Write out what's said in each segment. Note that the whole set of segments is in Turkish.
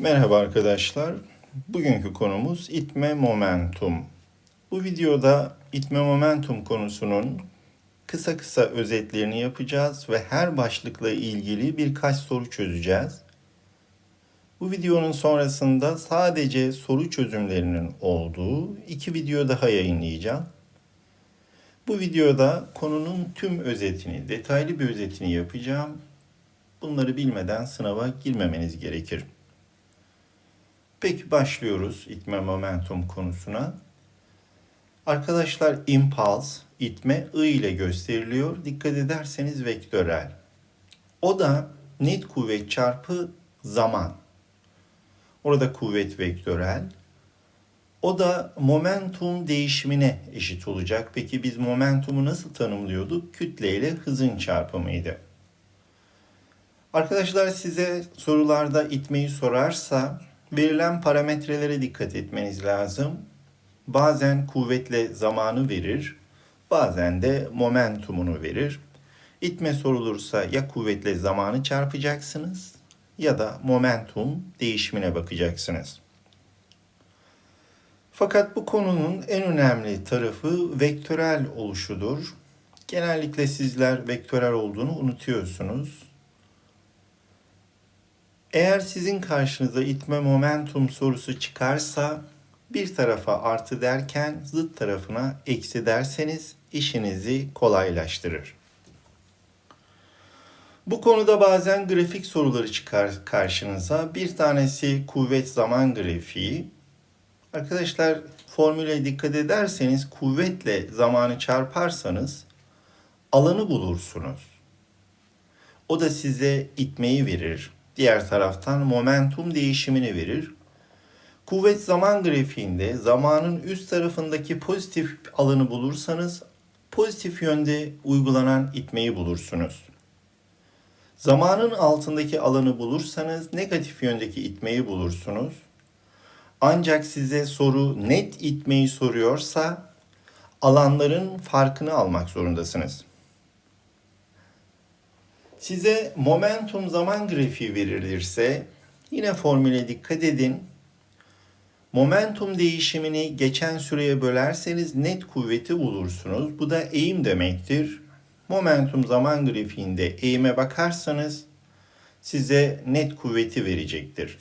Merhaba arkadaşlar. Bugünkü konumuz itme momentum. Bu videoda itme momentum konusunun kısa kısa özetlerini yapacağız ve her başlıkla ilgili birkaç soru çözeceğiz. Bu videonun sonrasında sadece soru çözümlerinin olduğu iki video daha yayınlayacağım. Bu videoda konunun tüm özetini, detaylı bir özetini yapacağım. Bunları bilmeden sınava girmemeniz gerekir. Peki başlıyoruz itme momentum konusuna. Arkadaşlar impuls, itme I ile gösteriliyor. Dikkat ederseniz vektörel. O da net kuvvet çarpı zaman. Orada kuvvet vektörel. O da momentum değişimine eşit olacak. Peki biz momentumu nasıl tanımlıyorduk? Kütle ile hızın çarpımıydı. Arkadaşlar size sorularda itmeyi sorarsa verilen parametrelere dikkat etmeniz lazım. Bazen kuvvetle zamanı verir, bazen de momentumunu verir. İtme sorulursa ya kuvvetle zamanı çarpacaksınız ya da momentum değişimine bakacaksınız. Fakat bu konunun en önemli tarafı vektörel oluşudur. Genellikle sizler vektörel olduğunu unutuyorsunuz. Eğer sizin karşınıza itme momentum sorusu çıkarsa bir tarafa artı derken zıt tarafına eksi derseniz işinizi kolaylaştırır. Bu konuda bazen grafik soruları çıkar karşınıza. Bir tanesi kuvvet zaman grafiği. Arkadaşlar formüle dikkat ederseniz kuvvetle zamanı çarparsanız alanı bulursunuz. O da size itmeyi verir. Diğer taraftan momentum değişimini verir. Kuvvet zaman grafiğinde zamanın üst tarafındaki pozitif alanı bulursanız pozitif yönde uygulanan itmeyi bulursunuz. Zamanın altındaki alanı bulursanız negatif yöndeki itmeyi bulursunuz. Ancak size soru net itmeyi soruyorsa alanların farkını almak zorundasınız. Size momentum zaman grafiği verilirse yine formüle dikkat edin. Momentum değişimini geçen süreye bölerseniz net kuvveti bulursunuz. Bu da eğim demektir. Momentum zaman grafiğinde eğime bakarsanız size net kuvveti verecektir.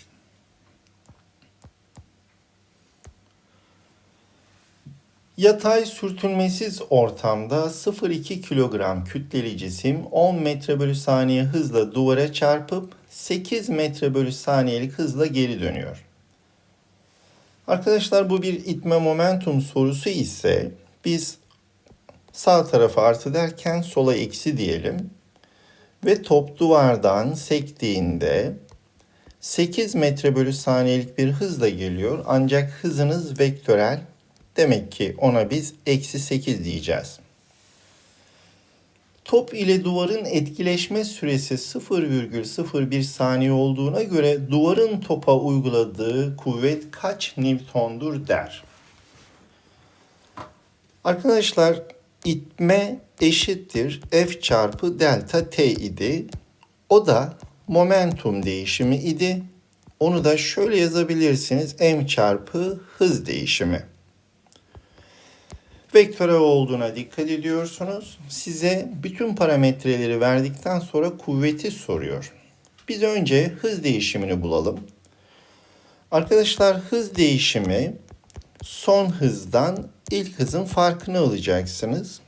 Yatay sürtünmesiz ortamda 0,2 kilogram kütleli cisim 10 metre bölü saniye hızla duvara çarpıp 8 metre bölü saniyelik hızla geri dönüyor. Arkadaşlar bu bir itme momentum sorusu ise biz sağ tarafa artı derken sola eksi diyelim. Ve top duvardan sektiğinde 8 metre bölü saniyelik bir hızla geliyor. Ancak hızınız vektörel Demek ki ona biz eksi 8 diyeceğiz. Top ile duvarın etkileşme süresi 0,01 saniye olduğuna göre duvarın topa uyguladığı kuvvet kaç Newton'dur der. Arkadaşlar itme eşittir F çarpı delta T idi. O da momentum değişimi idi. Onu da şöyle yazabilirsiniz. M çarpı hız değişimi vektörel olduğuna dikkat ediyorsunuz. Size bütün parametreleri verdikten sonra kuvveti soruyor. Biz önce hız değişimini bulalım. Arkadaşlar hız değişimi son hızdan ilk hızın farkını alacaksınız.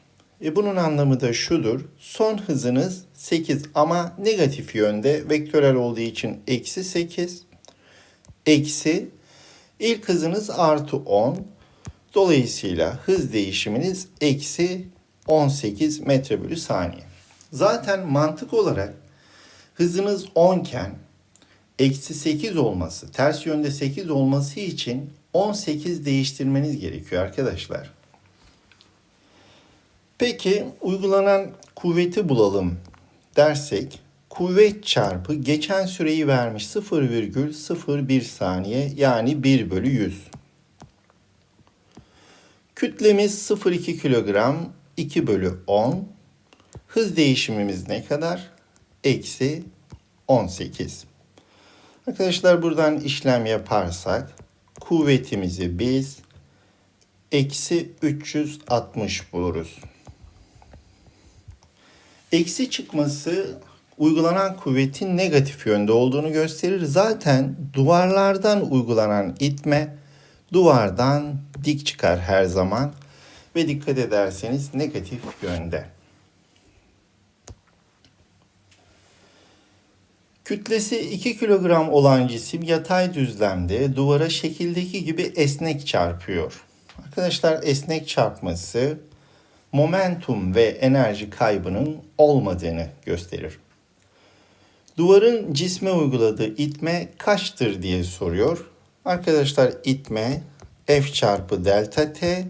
E bunun anlamı da şudur. Son hızınız 8 ama negatif yönde vektörel olduğu için eksi 8 eksi ilk hızınız artı 10 Dolayısıyla hız değişiminiz eksi 18 metre bölü saniye. Zaten mantık olarak hızınız 10 iken eksi 8 olması, ters yönde 8 olması için 18 değiştirmeniz gerekiyor arkadaşlar. Peki uygulanan kuvveti bulalım dersek kuvvet çarpı geçen süreyi vermiş 0,01 saniye yani 1 bölü 100. Kütlemiz 0,2 kilogram 2 bölü 10. Hız değişimimiz ne kadar? Eksi 18. Arkadaşlar buradan işlem yaparsak kuvvetimizi biz eksi 360 buluruz. Eksi çıkması uygulanan kuvvetin negatif yönde olduğunu gösterir. Zaten duvarlardan uygulanan itme duvardan dik çıkar her zaman ve dikkat ederseniz negatif yönde. Kütlesi 2 kilogram olan cisim yatay düzlemde duvara şekildeki gibi esnek çarpıyor. Arkadaşlar esnek çarpması momentum ve enerji kaybının olmadığını gösterir. Duvarın cisme uyguladığı itme kaçtır diye soruyor. Arkadaşlar itme F çarpı delta T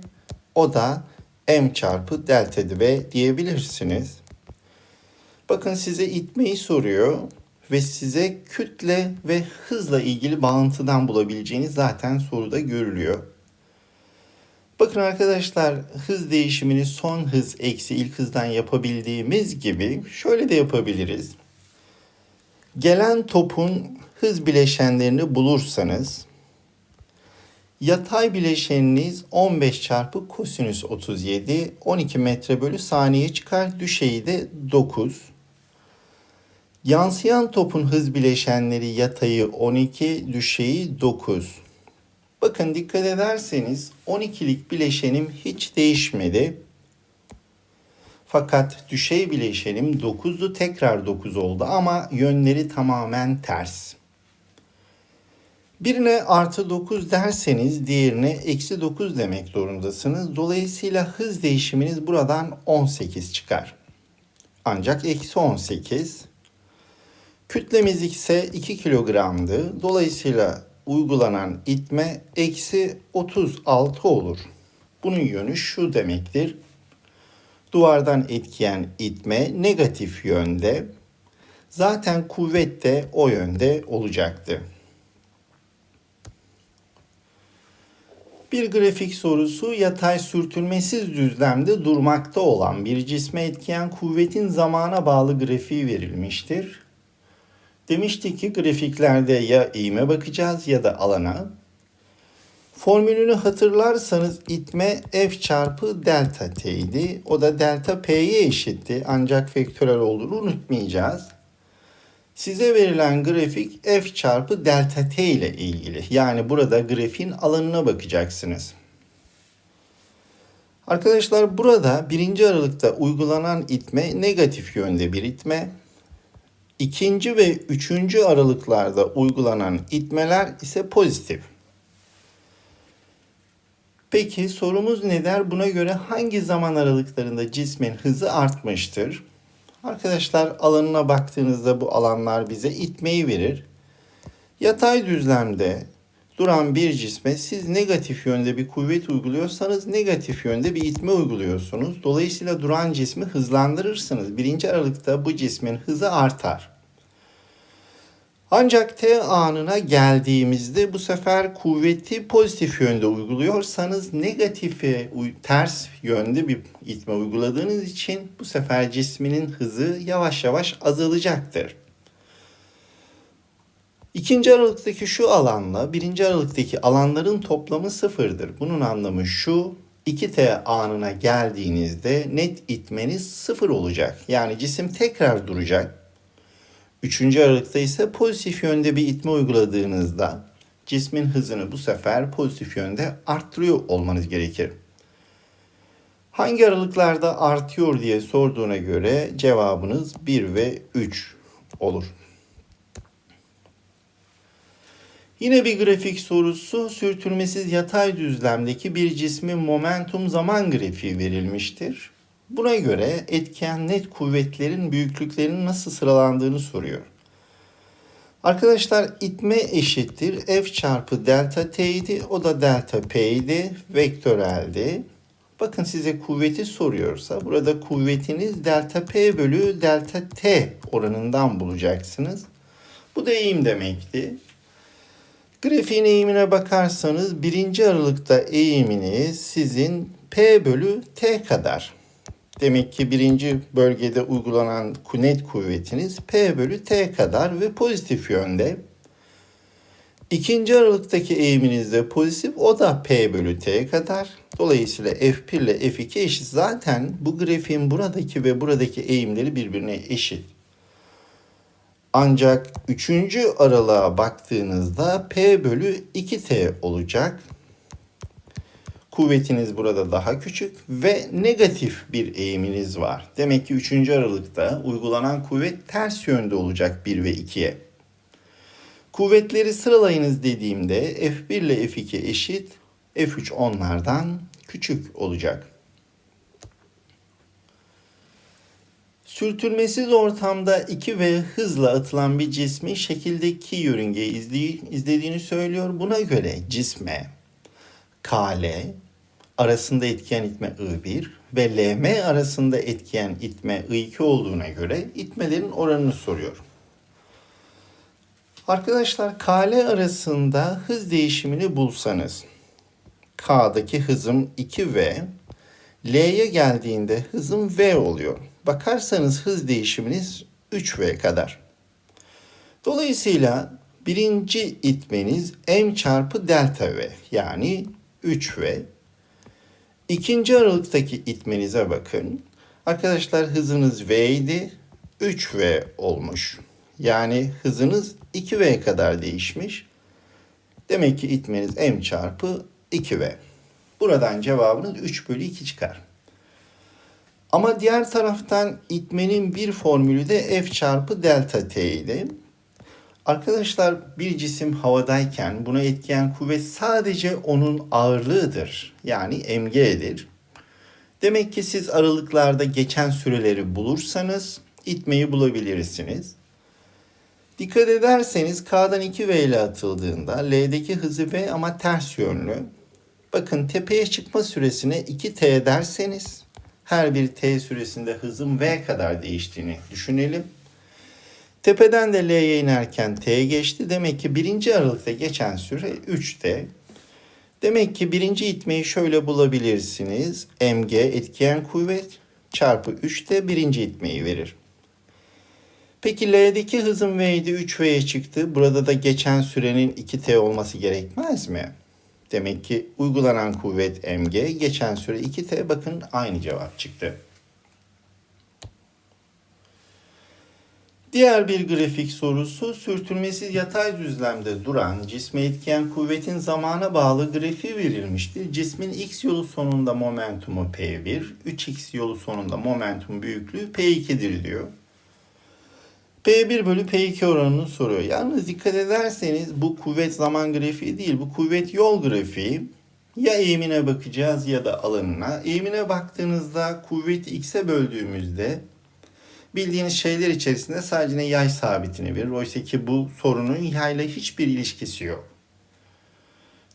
o da M çarpı delta V diyebilirsiniz. Bakın size itmeyi soruyor ve size kütle ve hızla ilgili bağıntıdan bulabileceğiniz zaten soruda görülüyor. Bakın arkadaşlar hız değişimini son hız eksi ilk hızdan yapabildiğimiz gibi şöyle de yapabiliriz. Gelen topun hız bileşenlerini bulursanız yatay bileşeniniz 15 çarpı kosinüs 37 12 metre bölü saniye çıkar. Düşeyi de 9. Yansıyan topun hız bileşenleri yatayı 12, düşeyi 9. Bakın dikkat ederseniz 12'lik bileşenim hiç değişmedi. Fakat düşey bileşenim 9'du tekrar 9 oldu ama yönleri tamamen ters. Birine artı 9 derseniz diğerine eksi 9 demek zorundasınız. Dolayısıyla hız değişiminiz buradan 18 çıkar. Ancak eksi 18. Kütlemiz ise 2 kilogramdı. Dolayısıyla uygulanan itme eksi 36 olur. Bunun yönü şu demektir. Duvardan etkiyen itme negatif yönde. Zaten kuvvet de o yönde olacaktı. Bir grafik sorusu yatay sürtünmesiz düzlemde durmakta olan bir cisme etkiyen kuvvetin zamana bağlı grafiği verilmiştir. Demiştik ki grafiklerde ya eğime bakacağız ya da alana. Formülünü hatırlarsanız itme F çarpı delta T idi. O da delta P'ye eşitti. Ancak vektörel olduğunu unutmayacağız. Size verilen grafik F çarpı delta T ile ilgili. Yani burada grafiğin alanına bakacaksınız. Arkadaşlar burada birinci aralıkta uygulanan itme negatif yönde bir itme. İkinci ve üçüncü aralıklarda uygulanan itmeler ise pozitif. Peki sorumuz ne der? Buna göre hangi zaman aralıklarında cismin hızı artmıştır? Arkadaşlar alanına baktığınızda bu alanlar bize itmeyi verir. Yatay düzlemde duran bir cisme siz negatif yönde bir kuvvet uyguluyorsanız negatif yönde bir itme uyguluyorsunuz. Dolayısıyla duran cismi hızlandırırsınız. Birinci aralıkta bu cismin hızı artar. Ancak T anına geldiğimizde bu sefer kuvveti pozitif yönde uyguluyorsanız negatife ters yönde bir itme uyguladığınız için bu sefer cisminin hızı yavaş yavaş azalacaktır. İkinci aralıktaki şu alanla birinci aralıktaki alanların toplamı sıfırdır. Bunun anlamı şu 2T anına geldiğinizde net itmeniz sıfır olacak. Yani cisim tekrar duracak. Üçüncü aralıkta ise pozitif yönde bir itme uyguladığınızda cismin hızını bu sefer pozitif yönde arttırıyor olmanız gerekir. Hangi aralıklarda artıyor diye sorduğuna göre cevabınız 1 ve 3 olur. Yine bir grafik sorusu sürtünmesiz yatay düzlemdeki bir cismin momentum zaman grafiği verilmiştir. Buna göre etken net kuvvetlerin büyüklüklerinin nasıl sıralandığını soruyor. Arkadaşlar itme eşittir F çarpı delta T idi. O da delta P idi. Vektöreldi. Bakın size kuvveti soruyorsa burada kuvvetiniz delta P bölü delta T oranından bulacaksınız. Bu da eğim demekti. Grafiğin eğimine bakarsanız birinci aralıkta eğiminiz sizin P bölü T kadar. Demek ki birinci bölgede uygulanan net kuvvetiniz P bölü T kadar ve pozitif yönde. İkinci aralıktaki eğiminiz de pozitif. O da P bölü T kadar. Dolayısıyla F1 ile F2 eşit. Zaten bu grafiğin buradaki ve buradaki eğimleri birbirine eşit. Ancak üçüncü aralığa baktığınızda P bölü 2T olacak. Kuvvetiniz burada daha küçük ve negatif bir eğiminiz var. Demek ki üçüncü aralıkta uygulanan kuvvet ters yönde olacak 1 ve 2'ye. Kuvvetleri sıralayınız dediğimde F1 ile F2 eşit, F3 onlardan küçük olacak. Sürtünmesiz ortamda 2 v hızla atılan bir cismin şekildeki yörüngeyi izlediğini söylüyor. Buna göre cisme KL arasında etkiyen itme I1 ve LM arasında etkiyen itme I2 olduğuna göre itmelerin oranını soruyor. Arkadaşlar KL arasında hız değişimini bulsanız K'daki hızım 2V, L'ye geldiğinde hızım V oluyor. Bakarsanız hız değişiminiz 3V kadar. Dolayısıyla birinci itmeniz M çarpı delta V yani 3V. İkinci aralıktaki itmenize bakın. Arkadaşlar hızınız V idi. 3V olmuş. Yani hızınız 2V kadar değişmiş. Demek ki itmeniz M çarpı 2V. Buradan cevabınız 3 bölü 2 çıkar. Ama diğer taraftan itmenin bir formülü de F çarpı delta T idi. Arkadaşlar bir cisim havadayken buna etkiyen kuvvet sadece onun ağırlığıdır. Yani mg'dir. Demek ki siz aralıklarda geçen süreleri bulursanız itmeyi bulabilirsiniz. Dikkat ederseniz K'dan 2V ile atıldığında L'deki hızı V ama ters yönlü. Bakın tepeye çıkma süresine 2T derseniz her bir T süresinde hızın V kadar değiştiğini düşünelim. Tepeden de L'ye inerken T geçti. Demek ki birinci aralıkta geçen süre 3T. Demek ki birinci itmeyi şöyle bulabilirsiniz. Mg etkiyen kuvvet çarpı 3T birinci itmeyi verir. Peki L'deki hızım V'ydi 3V'ye çıktı. Burada da geçen sürenin 2T olması gerekmez mi? Demek ki uygulanan kuvvet mg, geçen süre 2t. Bakın aynı cevap çıktı. Diğer bir grafik sorusu sürtünmesiz yatay düzlemde duran cisme etkiyen kuvvetin zamana bağlı grafiği verilmiştir. Cismin x yolu sonunda momentumu p1, 3x yolu sonunda momentum büyüklüğü p2'dir diyor. P1 bölü P2 oranını soruyor. Yalnız dikkat ederseniz bu kuvvet zaman grafiği değil, bu kuvvet yol grafiği. Ya eğimine bakacağız ya da alanına. Eğimine baktığınızda kuvveti x'e böldüğümüzde bildiğiniz şeyler içerisinde sadece yay sabitini verir. Oysa ki bu sorunun yayla hiçbir ilişkisi yok.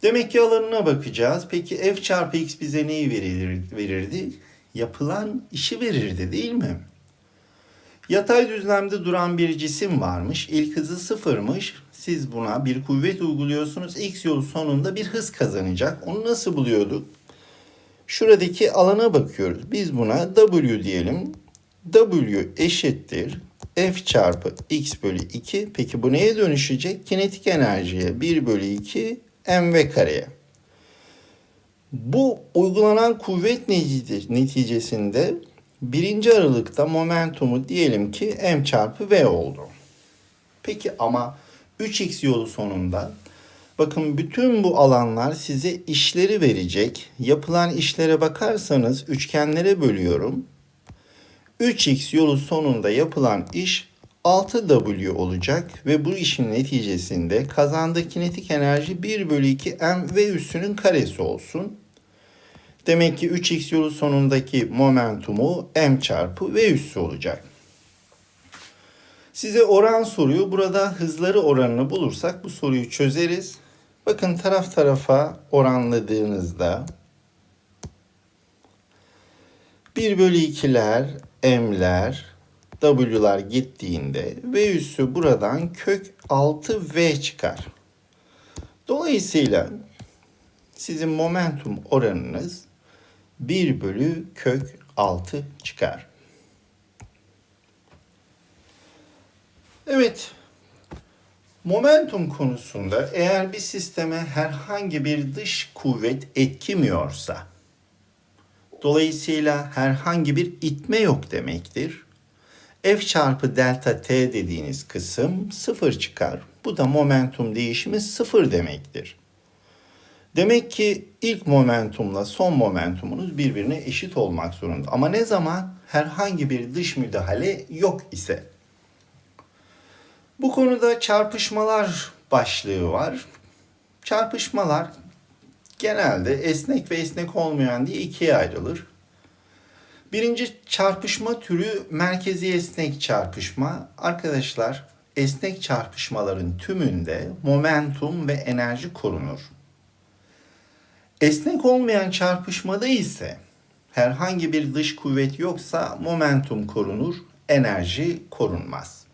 Demek ki alanına bakacağız. Peki f çarpı x bize neyi verir, verirdi? Yapılan işi verirdi değil mi? Yatay düzlemde duran bir cisim varmış. İlk hızı sıfırmış. Siz buna bir kuvvet uyguluyorsunuz. X yolu sonunda bir hız kazanacak. Onu nasıl buluyorduk? Şuradaki alana bakıyoruz. Biz buna W diyelim. W eşittir F çarpı X bölü 2. Peki bu neye dönüşecek? Kinetik enerjiye 1 bölü 2 mv kareye. Bu uygulanan kuvvet neticesinde birinci aralıkta momentumu diyelim ki m çarpı v oldu. Peki ama 3x yolu sonunda bakın bütün bu alanlar size işleri verecek. Yapılan işlere bakarsanız üçgenlere bölüyorum. 3x yolu sonunda yapılan iş 6W olacak ve bu işin neticesinde kazandığı kinetik enerji 1 bölü 2 m v üssünün karesi olsun. Demek ki 3x yolu sonundaki momentumu m çarpı v üssü olacak. Size oran soruyor. Burada hızları oranını bulursak bu soruyu çözeriz. Bakın taraf tarafa oranladığınızda 1 bölü 2'ler, m'ler, w'lar gittiğinde v üssü buradan kök 6v çıkar. Dolayısıyla sizin momentum oranınız 1 bölü kök 6 çıkar. Evet. Momentum konusunda eğer bir sisteme herhangi bir dış kuvvet etkimiyorsa, dolayısıyla herhangi bir itme yok demektir. F çarpı delta t dediğiniz kısım sıfır çıkar. Bu da momentum değişimi sıfır demektir. Demek ki ilk momentumla son momentumunuz birbirine eşit olmak zorunda. Ama ne zaman herhangi bir dış müdahale yok ise. Bu konuda çarpışmalar başlığı var. Çarpışmalar genelde esnek ve esnek olmayan diye ikiye ayrılır. Birinci çarpışma türü merkezi esnek çarpışma. Arkadaşlar esnek çarpışmaların tümünde momentum ve enerji korunur. Esnek olmayan çarpışmada ise herhangi bir dış kuvvet yoksa momentum korunur, enerji korunmaz.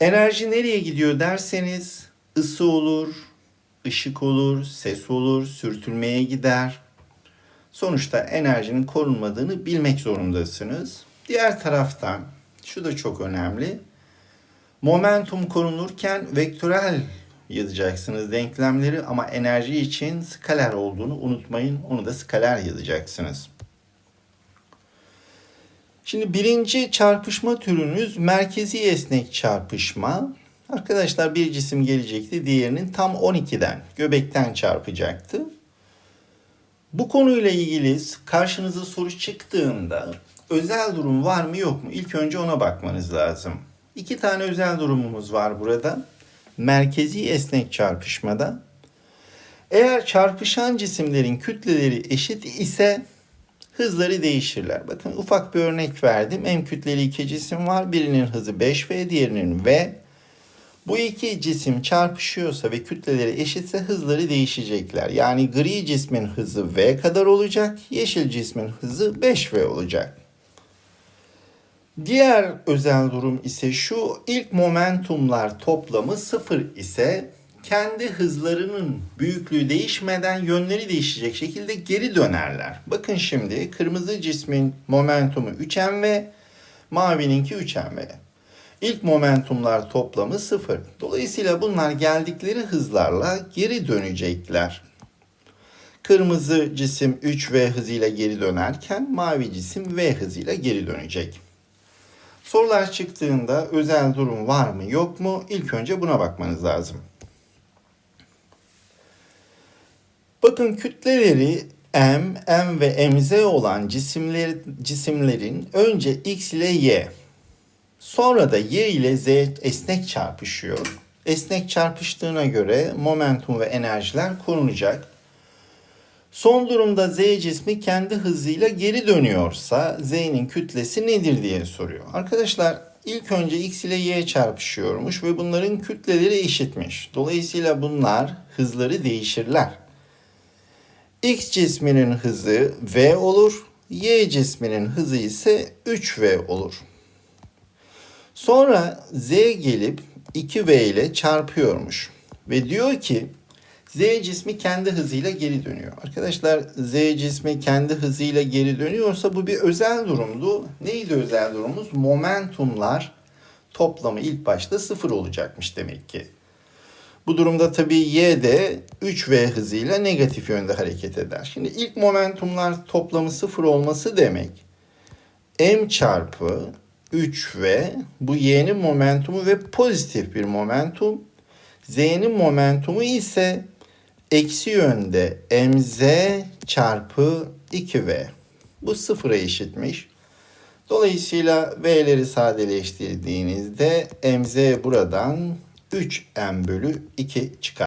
Enerji nereye gidiyor derseniz ısı olur, ışık olur, ses olur, sürtünmeye gider. Sonuçta enerjinin korunmadığını bilmek zorundasınız. Diğer taraftan şu da çok önemli. Momentum korunurken vektörel yazacaksınız denklemleri ama enerji için skaler olduğunu unutmayın. Onu da skaler yazacaksınız. Şimdi birinci çarpışma türünüz merkezi esnek çarpışma. Arkadaşlar bir cisim gelecekti diğerinin tam 12'den göbekten çarpacaktı. Bu konuyla ilgili karşınıza soru çıktığında özel durum var mı yok mu? İlk önce ona bakmanız lazım. İki tane özel durumumuz var burada. Merkezi esnek çarpışmada. Eğer çarpışan cisimlerin kütleleri eşit ise hızları değişirler. Bakın ufak bir örnek verdim. M kütleli iki cisim var. Birinin hızı 5V, diğerinin V. Bu iki cisim çarpışıyorsa ve kütleleri eşitse hızları değişecekler. Yani gri cismin hızı V kadar olacak, yeşil cismin hızı 5V olacak. Diğer özel durum ise şu, ilk momentumlar toplamı sıfır ise kendi hızlarının büyüklüğü değişmeden yönleri değişecek şekilde geri dönerler. Bakın şimdi kırmızı cismin momentumu 3mv, mavininki 3mv. İlk momentumlar toplamı sıfır. Dolayısıyla bunlar geldikleri hızlarla geri dönecekler. Kırmızı cisim 3v hızıyla geri dönerken mavi cisim v hızıyla geri dönecek. Sorular çıktığında özel durum var mı yok mu? İlk önce buna bakmanız lazım. Bakın kütleleri M, M ve MZ olan cisimler, cisimlerin önce X ile Y, sonra da Y ile Z esnek çarpışıyor. Esnek çarpıştığına göre momentum ve enerjiler korunacak. Son durumda Z cismi kendi hızıyla geri dönüyorsa Z'nin kütlesi nedir diye soruyor. Arkadaşlar ilk önce X ile Y çarpışıyormuş ve bunların kütleleri eşitmiş. Dolayısıyla bunlar hızları değişirler. X cisminin hızı V olur. Y cisminin hızı ise 3V olur. Sonra Z gelip 2V ile çarpıyormuş. Ve diyor ki Z cismi kendi hızıyla geri dönüyor. Arkadaşlar Z cismi kendi hızıyla geri dönüyorsa bu bir özel durumdu. Neydi özel durumumuz? Momentumlar toplamı ilk başta sıfır olacakmış demek ki. Bu durumda tabii y de 3v hızıyla negatif yönde hareket eder. Şimdi ilk momentumlar toplamı sıfır olması demek m çarpı 3v bu y'nin momentumu ve pozitif bir momentum. z'nin momentumu ise eksi yönde mz çarpı 2v. Bu sıfıra eşitmiş. Dolayısıyla v'leri sadeleştirdiğinizde mz buradan 3m bölü 2 çıkar.